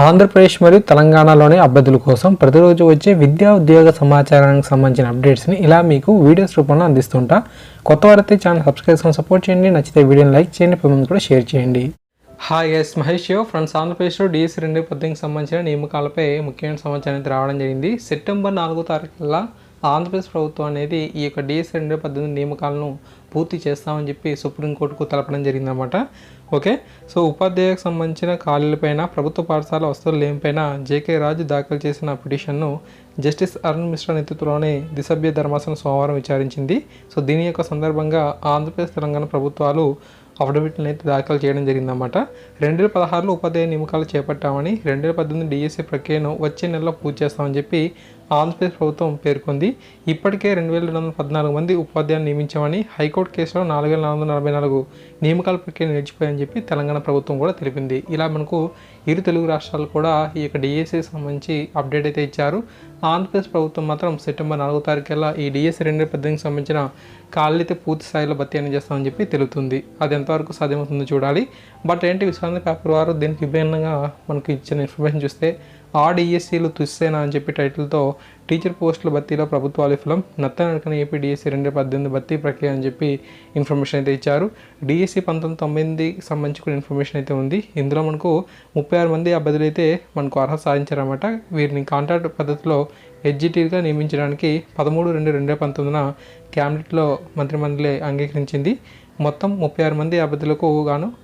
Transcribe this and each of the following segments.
ఆంధ్రప్రదేశ్ మరియు తెలంగాణలోని అభ్యర్థుల కోసం ప్రతిరోజు వచ్చే విద్యా ఉద్యోగ సమాచారానికి సంబంధించిన అప్డేట్స్ని ఇలా మీకు వీడియోస్ రూపంలో అందిస్తుంటా. కొత్త వారైతే ఛానల్ సబ్స్క్రైబ్ చేసుకొని సపోర్ట్ చేయండి. నచ్చితే వీడియోని లైక్ చేయండి. పది మంది కూడా షేర్ చేయండి. హాయ్ ఎస్ మహేష్ యో ఫ్రెండ్స్. ఆంధ్రప్రదేశ్లో డిఎస్సి రెండు పద్దెనిమిదికి సంబంధించిన నియామకాలపై ముఖ్యమైన సమాచారం అయితే రావడం జరిగింది. సెప్టెంబర్ నాలుగో తారీఖుల ఆంధ్రప్రదేశ్ ప్రభుత్వం అనేది ఈ యొక్క డిఎస్ రెండు పద్దెనిమిది నియామకాలను పూర్తి చేస్తామని చెప్పి సుప్రీంకోర్టుకు తెలపడం జరిగిందన్నమాట. ఓకే? సో ఉపాధ్యాయులకు సంబంధించిన ఖాళీలపైన ప్రభుత్వ పాఠశాల వస్తువులు లేనిపైన జేకే రాజు దాఖలు చేసిన పిటిషన్ను జస్టిస్ అరుణ్ మిశ్రా నేతృత్వంలోని దిసభ్య ధర్మాసనం సోమవారం విచారించింది. సో దీని యొక్క సందర్భంగా ఆంధ్రప్రదేశ్ తెలంగాణ ప్రభుత్వాలు అఫిడవిట్లను అయితే దాఖలు చేయడం జరిగిందన్నమాట. రెండు వేల పదహారులో ఉపాధ్యాయ నియమకాలు చేపట్టామని రెండు వేల పద్దెనిమిది డిఎస్సీ ప్రక్రియను వచ్చే నెలలో పూర్తి చేస్తామని చెప్పి ఆంధ్రప్రదేశ్ ప్రభుత్వం పేర్కొంది. ఇప్పటికే రెండు వేల రెండు వందల పద్నాలుగు మంది ఉపాధ్యాయులు నియమించామని హైకోర్టు కేసులో నాలుగు వేల నాలుగు వందల నలభై నాలుగు నియమకాల ప్రక్రియ నిలిచిపోయాయని చెప్పి తెలంగాణ ప్రభుత్వం కూడా తెలిపింది. ఇలా మనకు ఇరు తెలుగు రాష్ట్రాలు కూడా ఈ యొక్క డిఎస్ఏ సంబంధించి అప్డేట్ అయితే ఇచ్చారు. ఆంధ్రప్రదేశ్ ప్రభుత్వం మాత్రం సెప్టెంబర్ నాలుగో తారీఖుల్లా ఈ డిఎస్సి రెండు వేల పద్దెనిమిదికి సంబంధించిన ఖాళీతే పూర్తి స్థాయిలో భర్తీ అని చేస్తామని చెప్పి తెలుస్తుంది అది ఎంతవరకు సాధ్యమవుతుందో చూడాలి. బట్ ఏంటి విశ్రాంతి పేపర్ వారు దీనికి విభిన్నంగా మనకు ఇచ్చిన ఇన్ఫర్మేషన్ చూస్తే ఆ డిఎస్సీలు తుస్సేనా అని చెప్పి టైటిల్తో టీచర్ పోస్టుల భర్తీలో ప్రభుత్వ విఫలం. నత్తనడకన ఏపీ డిఎస్సీ రెండు వేల పద్దెనిమిది భర్తీ ప్రక్రియ అని చెప్పి ఇన్ఫర్మేషన్ అయితే ఇచ్చారు. డిఎస్సీ పంతొమ్మిది తొమ్మిదికి సంబంధించి కూడా ఇన్ఫర్మేషన్ అయితే ఉంది. ఇందులో మనకు ముప్పై ఆరు మంది అభ్యర్థులు అయితే మనకు అర్హత సాధించారన్నమాట. వీరిని కాంట్రాక్ట్ పద్ధతిలో హెచ్జిటీగా నియమించడానికి పదమూడు రెండు రెండు వేల పంతొమ్మిదిన క్యాబినెట్లో మంత్రిమండలి అంగీకరించింది. మొత్తం ముప్పై ఆరు మంది అభ్యర్థులకు గాను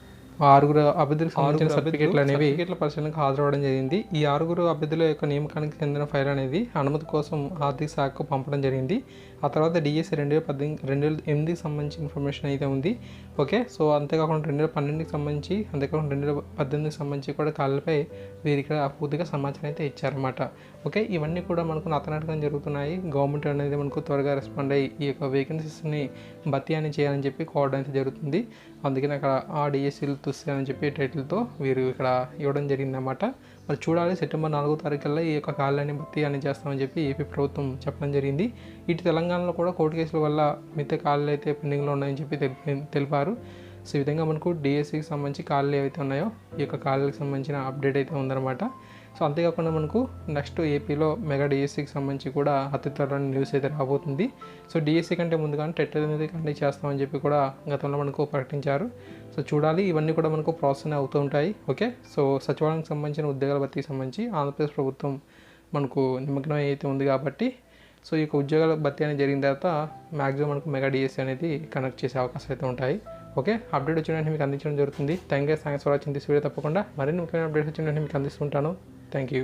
ఆరుగురు అభ్యర్థులకు సంబంధించిన సర్టిఫికేట్లు అనేవి సర్టిఫికేట్ల పరిశీలనకు హాజరవడం జరిగింది. ఈ ఆరుగురు అభ్యర్థుల యొక్క నియామకానికి చెందిన ఫైల్ అనేది అనుమతి కోసం ఆర్థిక శాఖకు పంపడం జరిగింది. ఆ తర్వాత డిఎస్సి రెండు వేల పద్దెనిమిది రెండు వేల ఎనిమిదికి సంబంధించిన ఇన్ఫర్మేషన్ అయితే ఉంది. ఓకే సో అంతేకాకుండా రెండు వేల పన్నెండుకి సంబంధించి అంతేకాకుండా రెండు వేల పద్దెనిమిదికి సంబంధించి కూడా కాళ్ళపై వీరి ఇక్కడ పూర్తిగా సమాచారం అయితే ఇచ్చారన్నమాట. ఓకే ఇవన్నీ కూడా మనకు నతనాటకం జరుగుతున్నాయి. గవర్నమెంట్ అనేది మనకు త్వరగా రెస్పాండ్ అయ్యి ఈ యొక్క వేకెన్సీస్ని భర్తీ అని చేయాలని చెప్పి కోవడం అయితే జరుగుతుంది. అందుకని అక్కడ ఆ డిఎస్సీలు అని చెప్పి టైటిల్తో వీరు ఇక్కడ ఇవ్వడం జరిగిందన్నమాట. మరి చూడాలి సెప్టెంబర్ నాలుగో తారీఖుల్లో ఈ యొక్క కాళ్ళని భర్తీ అని చేస్తామని చెప్పి ఏపీ ప్రభుత్వం చెప్పడం జరిగింది. ఇటు తెలంగాణలో కూడా కోర్టు కేసుల వల్ల మిగతా కాళ్ళు అయితే పెండింగ్లో ఉన్నాయని చెప్పి తెలిపారు. సో ఈ విధంగా మనకు డిఎస్సికి సంబంధించి కాళ్ళు ఏవైతే ఉన్నాయో ఈ యొక్క కాళ్ళకి సంబంధించిన అప్డేట్ అయితే ఉందన్నమాట. సో అంతేకాకుండా మనకు నెక్స్ట్ ఏపీలో మెగా డిఎస్సికి సంబంధించి కూడా అతి త్వరలో న్యూస్ అయితే రాబోతుంది. సో డిఎస్సి కంటే ముందుగానే టెట్ అనేది కండక్ట్ చేస్తామని చెప్పి కూడా గతంలో మనకు ప్రకటించారు. సో చూడాలి ఇవన్నీ కూడా మనకు ప్రాసెస్ అవుతూ ఉంటాయి. ఓకే? సో సచివాలయానికి సంబంధించిన ఉద్యోగాల భర్తీకి సంబంధించి ఆంధ్రప్రదేశ్ ప్రభుత్వం మనకు నిమగ్నం అయితే ఉంది కాబట్టి సో ఈ యొక్క ఉద్యోగాల భర్తీ అనేది జరిగిన తర్వాత మ్యాక్సిమం మనకు మెగా డిఎస్సి అనేది కనెక్ట్ చేసే అవకాశాలు అయితే ఉంటాయి. ఓకే? అప్డేట్ వచ్చిన మీకు అందించడం జరుగుతుంది. Thank you thanks for watching this video. తప్పకుండా మరిన్ని ముఖ్యమైన అప్డేట్స్ వచ్చిన మీకు అందిస్తుంటాను. Thank you